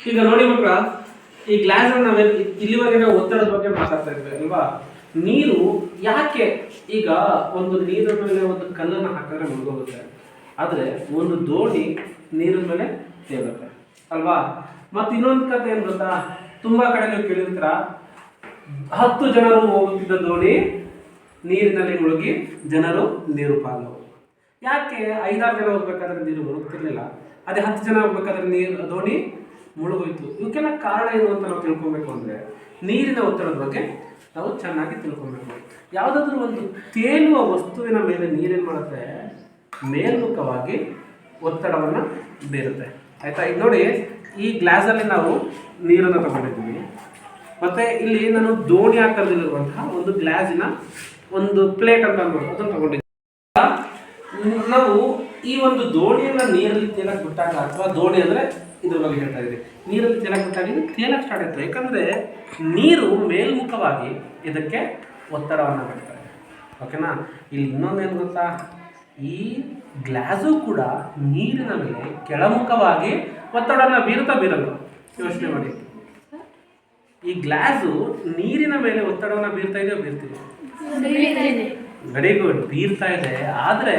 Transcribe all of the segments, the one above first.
ಈಗ ನೋಡಿ ಮಕ್ಕಳ ಈ ಗ್ಲಾಸ್ ನಾವೇ ಇಲ್ಲಿವರೆಗೆ ಒತ್ತಡದ ಬಗ್ಗೆ ಮಾತಾಡ್ತಾ ಇದ್ವಿ ಅಲ್ವಾ? ನೀರು ಯಾಕೆ ಈಗ ಒಂದು ನೀರಿನ ಮೇಲೆ ಒಂದು ಕಲ್ಲನ್ನು ಹಾಕಿದ್ರೆ ಮುಳುಗೋಗುತ್ತೆ ಆದರೆ ಒಂದು ದೋಣಿ ನೀರಿನ ಮೇಲೆ ತೇಲುತ್ತೆ. ಅಲ್ವಾ? ಮತ್ತೆ ಇನ್ನೊಂದು ಕಥೆ ಏನು ಗೊತ್ತಾ? ತುಂಬಾ ಕಡೆ ನೀವು ಕೇಳಿರ್ತೀರ, ಹತ್ತು ಜನರು ಹೋಗುತ್ತಿದ್ದ ದೋಣಿ ನೀರಿನಲ್ಲಿ ಮುಳುಗಿ ಜನರು ನೀರು ಪಾಲು ಯಾಕೆ ಐದಾರು ಜನ ಹೋಗ್ಬೇಕಾದ್ರೆ ನೀರು ಮುಳುಗ್ತಿರ್ಲಿಲ್ಲ? ಅದೇ ಹತ್ತು ಜನ ಹೋಗ್ಬೇಕಾದ್ರೆ ನೀರು ದೋಣಿ ಮುಳುಗೋಯ್ತು. ಇವಕ್ಕೆಲ್ಲ ಕಾರಣ ಏನು ಅಂತ ನಾವು ತಿಳ್ಕೊಬೇಕು ಅಂದ್ರೆ ನೀರಿನ ಒತ್ತಡದ ಬಗ್ಗೆ ನಾವು ಚೆನ್ನಾಗಿ ತಿಳ್ಕೊಬೇಕು. ಯಾವುದಾದ್ರೂ ಒಂದು ತೇಲುವ ವಸ್ತುವಿನ ಮೇಲೆ ನೀರೇನು ಮಾಡುತ್ತೆ ಮೇಲ್ಮುಖವಾಗಿ ಒತ್ತಡವನ್ನು ಬೀರುತ್ತೆ. ಆಯಿತಾ? ಇದು ನೋಡಿ, ಈ ಗ್ಲಾಸಲ್ಲಿ ನಾವು ನೀರನ್ನು ತಗೊಂಡಿದ್ದೀವಿ. ಮತ್ತೆ ಇಲ್ಲಿ ನಾನು ದೋಣಿ ಆಕಾರದಲ್ಲಿರುವಂತಹ ಒಂದು ಗ್ಲಾಸಿನ ಒಂದು ಪ್ಲೇಟ್ ಅಂತ ಅನ್ಬೋದು ಅದನ್ನು ತಗೊಂಡಿದ್ದೀವಿ. ನಾವು ಈ ಒಂದು ದೋಣಿಯನ್ನು ನೀರಲ್ಲಿ ತೇಲಕ್ಕೆ ಬಿಟ್ಟಾಗ ಅಥವಾ ದೋಣಿ ಅಂದ್ರೆ ಇದ್ರ ಬಗ್ಗೆ ಹೇಳ್ತಾ ಇದೆ ನೀರಲ್ಲಿ ತೇಲಕ್ ಬಿಟ್ಟಾಗ ಇದು ತೇಲಕ್ ಸ್ಟಾರ್ಟ್ ಆಯ್ತು ಯಾಕಂದ್ರೆ ನೀರು ಮೇಲ್ಮುಖವಾಗಿ ಇದಕ್ಕೆ ಒತ್ತಡವನ್ನು ಬಿಡ್ತಾರೆ ಓಕೆನಾ ಇಲ್ಲಿ ಇನ್ನೊಂದೇನು ಗೊತ್ತಾ? ಈ ಗ್ಲಾಸು ಕೂಡ ನೀರಿನ ಮೇಲೆ ಕೆಳಮುಖವಾಗಿ ಒತ್ತಡನ ಬೀರುತ್ತಾ ಬೀರಲ್ಲ ಯೋಚನೆ ಮಾಡಿ. ಈ ಗ್ಲಾಸು ನೀರಿನ ಮೇಲೆ ಒತ್ತಡವನ್ನು ಬೀರ್ತಾ ಇದೆಯೋ ಬೀರ್ತಿದೆ ವೆರಿ ಗುಡ್ ಬೀರ್ತಾ ಇದೆ. ಆದ್ರೆ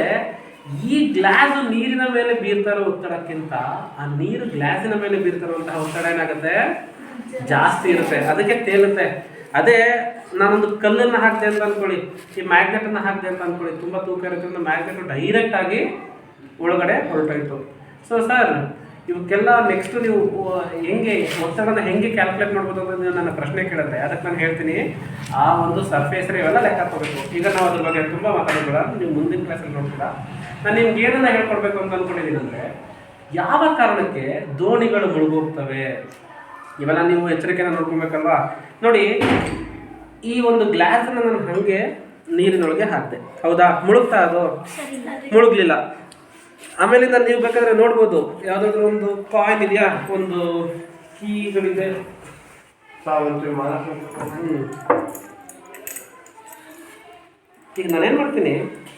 ಈ ಗ್ಲಾಸ್ ನೀರಿನ ಮೇಲೆ ಬೀರ್ತಾ ಇರೋ ಒತ್ತಡಕ್ಕಿಂತ ಆ ನೀರು ಗ್ಲಾಸಿನ ಮೇಲೆ ಬೀರ್ತಾ ಇರುವಂತಹ ಒತ್ತಡ ಏನಾಗುತ್ತೆ? ಜಾಸ್ತಿ ಇರುತ್ತೆ. ಅದಕ್ಕೆ ತೇಲುತ್ತೆ. ಅದೇ ನಾನೊಂದು ಕಲ್ಲನ್ನು ಹಾಕಿದೆ ಅಂತ ಅನ್ಕೊಳ್ಳಿ. ಈ ಮ್ಯಾಗ್ನೆಟನ್ನು ಹಾಕಿದೆ ಅಂತ ಅನ್ಕೊಳ್ಳಿ. ತುಂಬಾ ತೂಕ ಇರುತ್ತೆ ಮ್ಯಾಗ್ನೆಟ್ ಡೈರೆಕ್ಟ್ ಆಗಿ ಒಳಗಡೆ ಹೊರಟೋಯ್ತು. ಸೊ ಸರ್ ಇವಕ್ಕೆಲ್ಲ ನೆಕ್ಸ್ಟ್ ನೀವು ಹೆಂಗೆ ಒತ್ತಡನ ಹೆಂಗೆ ಕ್ಯಾಲ್ಕುಲೇಟ್ ಮಾಡ್ಬೋದು ಅಂತ ನನ್ನ ಪ್ರಶ್ನೆ ಕೇಳಿದ್ರೆ ಅದಕ್ಕೆ ನಾನು ಹೇಳ್ತೀನಿ. ಆ ಒಂದು ಸರ್ಫೇಸ್ ಇವೆಲ್ಲ ಲೆಕ್ಕ ಹಾಕೋಬೇಕು ಈಗ ನಾವು ಅದ್ರ ಬಗ್ಗೆ ತುಂಬ ಮಾತಾಡೋದಿಲ್ಲ ನೀವು ಮುಂದಿನ ಕ್ಲಾಸಲ್ಲಿ ನೋಡ್ತೀರಾ? ನಾನು ನಿಮ್ಗೆ ಏನನ್ನ ಹೇಳ್ಕೊಡ್ಬೇಕು ಅಂತ ಅನ್ಕೊಂಡಿದ್ದೀನಿ ಅಂದರೆ ಯಾವ ಕಾರಣಕ್ಕೆ ದೋಣಿಗಳು ಮುಳುಗೋಗ್ತವೆ? ಇವೆಲ್ಲ ನೀವು ಎಚ್ಚರಿಕೆನ ನೋಡ್ಕೊಬೇಕಲ್ವಾ? ನೋಡಿ ಈ ಒಂದು ಗ್ಲಾಸನ್ನು ನಾನು ಹಾಗೆ ನೀರಿನೊಳಗೆ ಹಾಕಿದೆ. ಹೌದಾ? ಮುಳುಗ್ತಾ ಅದು? ಮುಳುಗ್ಲಿಲ್ಲ. ಆಮೇಲಿಂದ ನೀವು ಬೇಕಾದ್ರೆ ನೋಡ್ಬೋದು. ಯಾವುದಾದ್ರೂ ಒಂದು ಕಾಯಿನ್ ಇದೆಯಾ? ಒಂದು ಕೀಗಳಿದೆ. ಈಗ ನಾನೇನು ಮಾಡ್ತೀನಿ?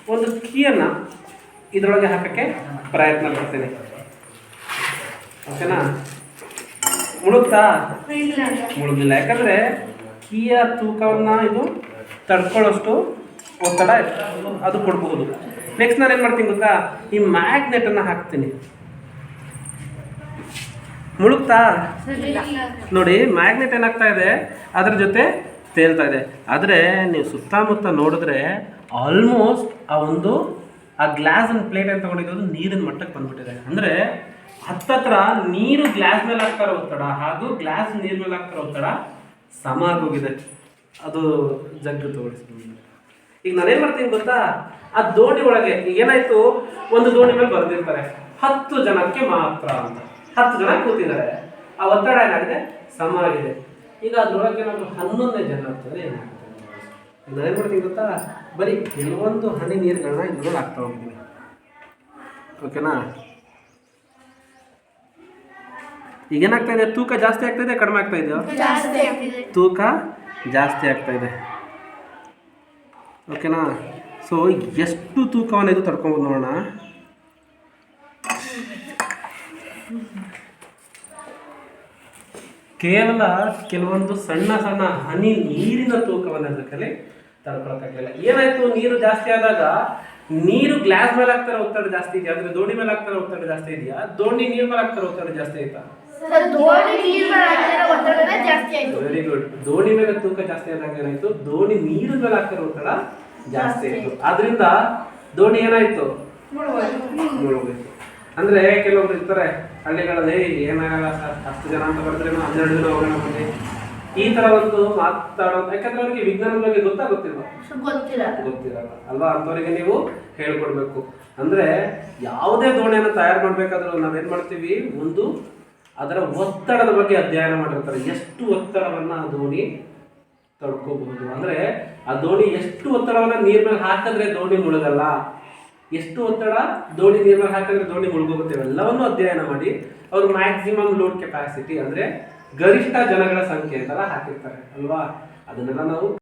ಒಂದು ಕೀಯನ್ನು ಇದರೊಳಗೆ ಹಾಕಕ್ಕೆ ಪ್ರಯತ್ನ ಮಾಡ್ತೀನಿ. ಓಕೆನಾ? ಮುಳುಗ್ತಾ? ಮುಳುಗಿಲ್ಲ. ಯಾಕಂದರೆ ಕೀಯ ತೂಕವನ್ನು ಇದು ತಡ್ಕೊಳ್ಳೋಷ್ಟು ಒತ್ತಡ ಅದು ಕೊಡಬಹುದು ನೆಕ್ಸ್ಟ್ ನಾನು ಏನು ಮಾಡ್ತೀನಿ ಗೊತ್ತಾ? ಈ ಮ್ಯಾಗ್ನೆಟ್ ಅನ್ನ ಹಾಕ್ತೀನಿ. ಮುಳುಗ್ತಾ? ನೋಡಿ ಮ್ಯಾಗ್ನೆಟ್ ಏನಾಗ್ತಾ ಇದೆ? ಅದ್ರ ಜೊತೆ ತೇಲ್ತಾ ಇದೆ. ಆದರೆ ನೀವು ಸುತ್ತಮುತ್ತ ನೋಡಿದ್ರೆ ಆಲ್ಮೋಸ್ಟ್ ಆ ಒಂದು ಆ ಗ್ಲಾಸ್ ಅನ್ನ ಪ್ಲೇಟ್ ಅಂತ ತಗೊಂಡಿದ್ದು? ನೀರಿನ ಮಟ್ಟಕ್ಕೆ ಬಂದ್ಬಿಟ್ಟಿದೆ. ಅಂದರೆ ಹತ್ತತ್ರ ನೀರು ಗ್ಲಾಸ್ ಮೇಲೆ ಹಾಕ್ತಾರ ಒತ್ತಡ ಹಾಗೂ ಗ್ಲಾಸ್ ನೀರ್ ಮೇಲೆ ಹಾಕ್ತಾರ ಒತ್ತಡ ಸಮ ಆಗೋಗಿದೆ ಅದು ಜಗ್ಗು ತೋರಿಸ್ತೀನಿ ಈಗ ನಾನೇನ್ ಮಾಡ್ತೀನಿ ಗೊತ್ತಾ? ಆ ದೋಣಿ ಒಳಗೆ ಈಗ ಏನಾಯ್ತು? ಒಂದು ದೋಣಿ ಮೇಲೆ ಬರೆದಿರ್ತಾರೆ. ಹತ್ತು ಜನಕ್ಕೆ ಮಾತ್ರ ಅಂತ. ಹತ್ತು ಜನ ಕೂತಿದ್ದಾರೆ. ಆ ಒತ್ತಡ ಏನಾಗಿದೆ? ಸಮ ಆಗಿದೆ. ಈಗ ಅದ್ರೊಳಗೆ ಏನಾದ್ರು ಹನ್ನೊಂದನೇ ಜನ ಆಗ್ತದೆ ಏನಾಗ್ತದೆ ನಾನೇನ್ ಮಾಡ್ತೀನಿ ಗೊತ್ತಾ? ಬರೀ ಕೆಲವೊಂದು ಹನಿ ನೀರುಗಳನ್ನ ಇದ್ರೊಳಗೆ ಆಗ್ತಾ ಹೋಗಿದ್ದೀನಿ ಓಕೆನಾ? ಈಗ ಏನಾಗ್ತಾ ಇದೆ? ತೂಕ ಜಾಸ್ತಿ ಆಗ್ತಾ ಇದೆ ಕಡಿಮೆ ಆಗ್ತಾ ಇದೆಯಾ? ತೂಕ ಜಾಸ್ತಿ ಆಗ್ತಾ ಇದೆ. ಓಕೆನಾ ಸೊ ಎಷ್ಟು ತೂಕವನ್ನು ಇದು ತಡ್ಕೊಬೋದು ನೋಡೋಣ. ಕೇವಲ ಕೆಲವೊಂದು ಸಣ್ಣ ಸಣ್ಣ ಹನಿ ನೀರಿನ ತೂಕವನ್ನು ಅದಕ್ಕೆ ತಡ್ಕೊಳಕ್ಕಾಗಲಿಲ್ಲ. ಏನಾಯ್ತು? ನೀರು ಜಾಸ್ತಿ ಆದಾಗ ನೀರು ಗ್ಲಾಸ್ ಮೇಲೆ ಹಾಕ್ತಾರೆ, ಒತ್ತಡ ಜಾಸ್ತಿ ಇದೆಯಾ? ಅಂದ್ರೆ ದೋಣಿ ಮೇಲೆ ಹಾಕ್ತಾರೆ, ಒತ್ತಡ ಜಾಸ್ತಿ ಇದೆಯಾ? ದೋಣಿ ನೀರು ಮೇಲೆ ಹಾಕ್ತಾರೆ, ಒತ್ತಡ ಜಾಸ್ತಿ ಆಯ್ತಾ? ವೆರಿ ಗುಡ್ ದೋಣಿ ಮೇಲೆ ತೂಕ ಜಾಸ್ತಿ ಆದಾಗ ಏನಾಯ್ತು? ದೋಣಿ ನೀರು ಮೇಲೆ ಹಾಕಿರೋ ಒತ್ತಡ ಜಾಸ್ತಿ ಆಯ್ತು. ಆದ್ರಿಂದ ದೋಣಿ ಏನಾಯ್ತು? ಮುಳುಗೋಯ್ತು. ಅಂದ್ರೆ ಕೆಲವೊಬ್ರು ಇರ್ತಾರೆ ಹಳ್ಳಿಗಳಲ್ಲಿ ಏನಾಗಲ್ಲ ಸರ್ ಹತ್ತು ಜನ ಅಂತ ಬರ್ತಾರೆ ಹನ್ನೆರಡು ಜನ ಹೋಗೋಣ ಬನ್ನಿ. ಈ ತರ ಒಂದು ಮಾತಾಡೋ ಯಾಕಂದ್ರೆ ಅವ್ರಿಗೆ ವಿಜ್ಞಾನದ ಬಗ್ಗೆ ಗೊತ್ತಾ ಗೊತ್ತಿಲ್ಲ. ಗೊತ್ತಿರಲ್ಲ. ಅಲ್ವಾ? ಅಂತವರಿಗೆ ನೀವು ಹೇಳ್ಕೊಡ್ಬೇಕು. ಅಂದ್ರೆ ಯಾವುದೇ ದೋಣಿಯನ್ನು ತಯಾರು ಮಾಡ್ಬೇಕಾದ್ರೂ ನಾವೇನ್ ಮಾಡ್ತೀವಿ? ಒಂದು ಅದರ ಒತ್ತಡದ ಬಗ್ಗೆ ಅಧ್ಯಯನ ಮಾಡಿರ್ತಾರೆ. ಎಷ್ಟು ಒತ್ತಡವನ್ನು ಆ ದೋಣಿ ತಡ್ಕೋಬಹುದು? ಅಂದ್ರೆ ಆ ದೋಣಿ ಎಷ್ಟು ಒತ್ತಡವನ್ನು ನೀರ್ ಮೇಲೆ ಹಾಕಿದ್ರೆ ದೋಣಿ ಮುಳುಗಲ್ಲ? ಎಷ್ಟು ಒತ್ತಡ ದೋಣಿ ನೀರ್ ಮೇಲೆ ಹಾಕಿದ್ರೆ ದೋಣಿ ಮುಳುಗೋಗುತ್ತೆ? ಎಲ್ಲವನ್ನೂ ಅಧ್ಯಯನ ಮಾಡಿ ಅವ್ರು ಮ್ಯಾಕ್ಸಿಮಮ್ ಲೋಡ್ ಕೆಪಾಸಿಟಿ ಅಂದ್ರೆ ಗರಿಷ್ಠ ಜನಗಳ ಸಂಖ್ಯೆ ಅಂತೆಲ್ಲ ಹಾಕಿರ್ತಾರೆ ಅಲ್ವಾ? ಅದನ್ನೆಲ್ಲ ನಾವು